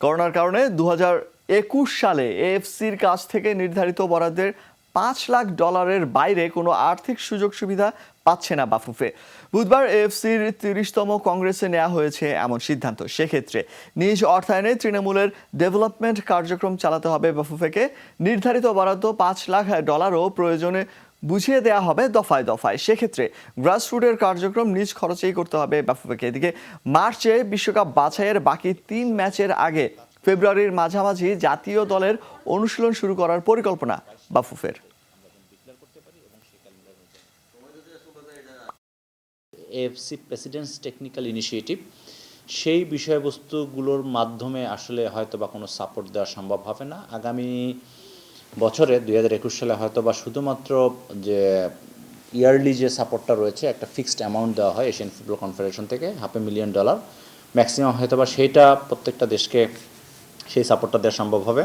করোনার কারণে দু একুশ সালে এএফসির কাছ থেকে নির্ধারিত বরাদ্দের পাঁচ লাখ ডলারের বাইরে কোনো আর্থিক সুযোগ সুবিধা পাচ্ছে না বাফুফে। বুধবার এএফসির তিরিশতম কংগ্রেসে নেওয়া হয়েছে এমন সিদ্ধান্ত। সেক্ষেত্রে নিজ অর্থায়নে তৃণমূলের ডেভেলপমেন্ট কার্যক্রম চালাতে হবে বাফুফেকে। নির্ধারিত বরাদ্দ পাঁচ লাখ ডলারও প্রয়োজনে বুঝিয়ে দেওয়া হবে দফায় দফায়। সেক্ষেত্রে গ্রাসরুটের কার্যক্রম নিজ খরচেই করতে হবে বাফুফেকে এদিকে মার্চে বিশ্বকাপ বাছাইয়ের বাকি তিন ম্যাচের আগে ফেব্রুয়ারির মাঝামাঝি জাতীয় দলের অনুশীলন শুরু করার পরিকল্পনা বাফুফের। এএফসি প্রেসিডেন্টস টেকনিক্যাল ইনিশিয়েটিভ সেই বিষয়বস্তুগুলোর মাধ্যমে আসলে হয়তো বা কোনো সাপোর্ট দেওয়া সম্ভব হবে না। আগামী বছরে দুই হাজার একুশ সালে হয়তো বা শুধুমাত্র যে ইয়ারলি যে সাপোর্টটা রয়েছে, একটা ফিক্সড অ্যামাউন্ট দেওয়া হয় এশিয়ান ফুটবল কনফেডারেশন থেকে, half a million dollar. Maximum হয়তো বা সেইটা প্রত্যেকটা দেশকে সেই সাপোর্টটা দেওয়া সম্ভব হবে।